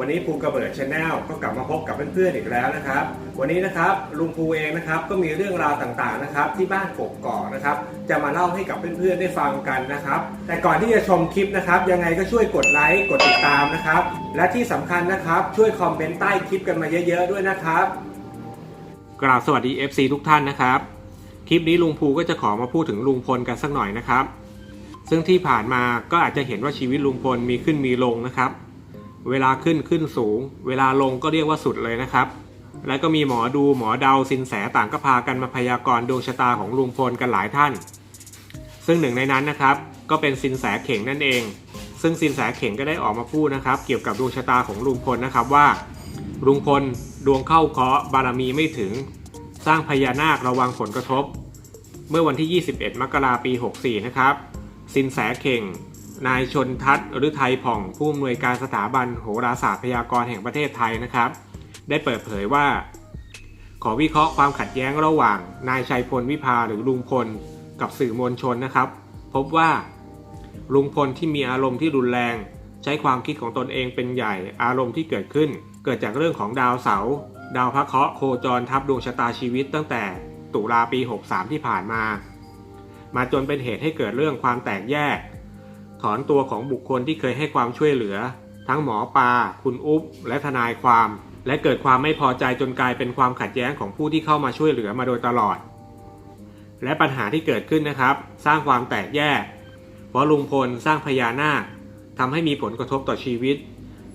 วันนี้ภูกระเบิดชาแนลก็กลับมาพบกับเพื่อนๆอีกแล้วนะครับ วันนี้นะครับลุงภูเองนะครับก็มีเรื่องราวต่างๆนะครับ ที่บ้านกกอกนะครับ จะมาเล่าให้กับเพื่อนๆได้ฟังกันนะครับ แต่ก่อนที่จะชมคลิปนะครับ ยังไงก็ช่วยกดไลค์กดติดตามนะครับ และที่สำคัญนะครับ ช่วยคอมเมนต์ใต้คลิปกันมาเยอะๆด้วยนะครับกราบสวัสดี FC ทุกท่านนะครับ คลิปนี้ลุงภูก็จะขอมาพูดถึงลุงพลกันสักหน่อยนะครับ ซึ่งที่ผ่านมาก็อาจจะเห็นว่าชีวิตลุงพลมีขึ้นมีลงนะครับ เวลาขึ้นขึ้นสูง เวลาลงก็เรียกว่าสุดเลยนะครับ แล้วก็มีหมอดูหมอเดาสินแสต่างก็พากันมาพยากรณ์ดวงชะตาของลุงพลกันหลายท่าน ซึ่งหนึ่งในนั้นนะครับ ก็เป็นสินแสเข่งนั่นเอง ซึ่งสินแสเข่งก็ได้ออกมาพูดนะครับ เกี่ยวกับดวงชะตาของลุงพลนะครับว่า ลุงพลดวงเข้าเคราะห์บารมีไม่ถึง สร้างพญานาคระวังผลกระทบ เมื่อวันที่ 21 มกราปี 64 นะครับสินแสเข่ง นายชนทัศน์หรือไทยผ่องผู้อำนวยการสถาบันโหราศาสตร์พยากรณ์แห่งประเทศไทยนะครับ ได้เปิดเผยว่า ขอวิเคราะห์ความขัดแย้งระหว่าง นายชัยพลวิภาหรือลุงพล กับสื่อมวลชนนะครับ พบว่า ลุงพลที่มีอารมณ์ที่รุนแรง ใช้ความคิดของตนเองเป็นใหญ่อารมณ์ที่เกิดขึ้น เกิดจากเรื่องของดาวเสาร์ดาวพระเคราะห์โคจรทับดวงชะตาชีวิตตั้งแต่ตุลาปี 63 ที่ผ่านมา มาจนเป็นเหตุให้เกิดเรื่องความแตกแยก ถอนตัวของบุคคลที่เคยให้ความช่วยเหลือ ทั้งหมอปลาคุณอุ๊บและทนายความ และเกิดความไม่พอใจจนกลายเป็นความขัดแย้งของผู้ที่เข้ามาช่วยเหลือมาโดยตลอด และปัญหาที่เกิดขึ้นนะครับ สร้างความแตกแยก เพราะลุงพลสร้างพญานาคทำให้มีผลกระทบต่อชีวิต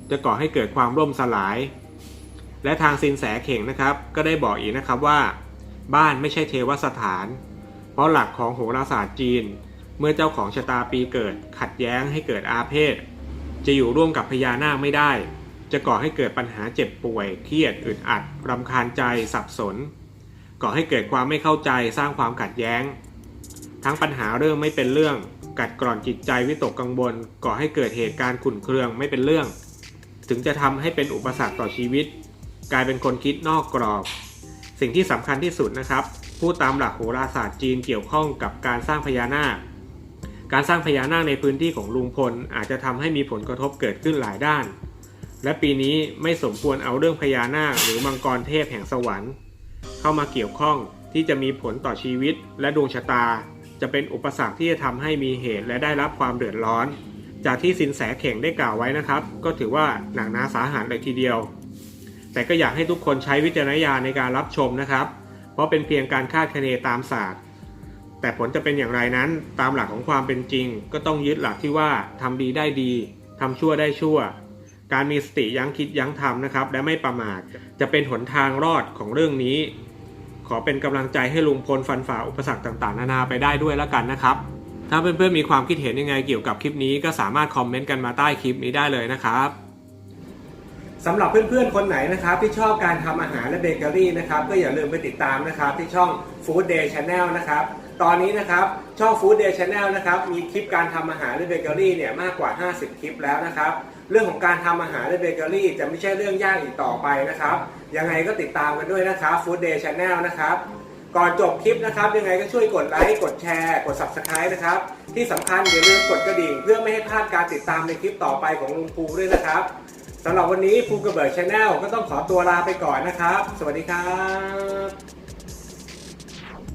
จะก่อให้เกิดความร่มสลาย และทางสินแสเข่งนะครับ ก็ได้บอกอีกนะครับว่า บ้านไม่ใช่เทวสถาน เพราะหลักของโหราศาสตร์จีน เมื่อเจ้าของชะตาปีเกิดขัดแย้งให้เกิดอาเพศ จะอยู่ร่วมกับพญานาคไม่ได้ จะก่อให้เกิดปัญหาเจ็บป่วย เครียดอึดอัดรำคาญใจสับสน ก่อให้เกิดความไม่เข้าใจสร้างความขัดแย้ง ทั้งปัญหาเรื่องไม่เป็นเรื่อง กัดกร่อนจิตใจวิตกกังวลก่อให้เกิดเหตุการณ์ขุ่นเคืองไม่เป็นเรื่อง ถึงจะทำให้เป็นอุปสรรคต่อชีวิต กลายเป็นคนคิดนอกกรอบ สิ่งที่สำคัญที่สุดนะครับพูดตามหลักโหราศาสตร์จีนเกี่ยวข้องกับการสร้างพญานาค การสร้างพญานาคในพื้นที่ของลุงพลอาจจะทำให้มีผลกระทบเกิดขึ้นหลายด้าน และปีนี้ไม่สมควรเอาเรื่องพญานาคหรือมังกรเทพแห่งสวรรค์ เข้ามาเกี่ยวข้องที่จะมีผลต่อชีวิตและดวงชะตา จะเป็นอุปสรรคที่จะทำให้มีเหตุและได้รับความเดือดร้อน จากที่สินแสเข่งได้กล่าวไว้นะครับ ก็ถือว่าหนักหนาสาหัสเลยทีเดียว แต่ก็อยากให้ทุกคนใช้วิจารณญาณในการรับชมนะครับ เพราะเป็นเพียงการคาดคะเนตามศาสตร์ แต่ผลจะเป็นอย่างไรนั้นตามหลักของความเป็นจริง ก็ต้องยึดหลักที่ว่าทำดีได้ดีทำชั่วได้ชั่ว การมีสติยั้งคิดยั้งทำนะครับ และไม่ประมาทจะเป็นหนทางรอดของเรื่องนี้ ขอเป็นกำลังใจให้ลุงพลฟันฝ่าอุปสรรคต่างๆ นานาไปได้ด้วยแล้วกันนะครับ ถ้าเพื่อนๆมีความคิดเห็นยังไงเกี่ยวกับคลิปนี้ก็สามารถคอมเมนต์กันมาใต้คลิปนี้ได้เลยนะครับสำหรับเพื่อนๆ คนไหนนะครับที่ชอบการทำอาหารและเบเกอรี่นะครับก็อย่าลืมไปติดตามนะครับที่ช่อง Food Day Channel นะครับ ตอนนี้นะครับช่อง Food Day Channel นะครับมีคลิปการทำอาหารและเบเกอรี่เนี่ยมากกว่า 50 คลิปแล้วนะครับ เรื่องของการทำอาหารและเบเกอรี่จะไม่ใช่เรื่องยากอีกต่อไปนะครับ ยังไงก็ติดตามกันด้วยนะครับ Food Day Channel นะครับก่อนจบคลิปนะครับ ยังไงก็ช่วยกดไลค์กดแชร์กด Subscribe นะครับ ที่สำคัญอย่าลืมกดกระดิ่ง เพื่อไม่ให้พลาดการติดตามในคลิปต่อไปของลุงภูด้วยนะครับสำหรับวันนี้ภูกระเบิดชาแนลก็ต้องขอตัวลาไปก่อนนะครับ สวัสดีครับ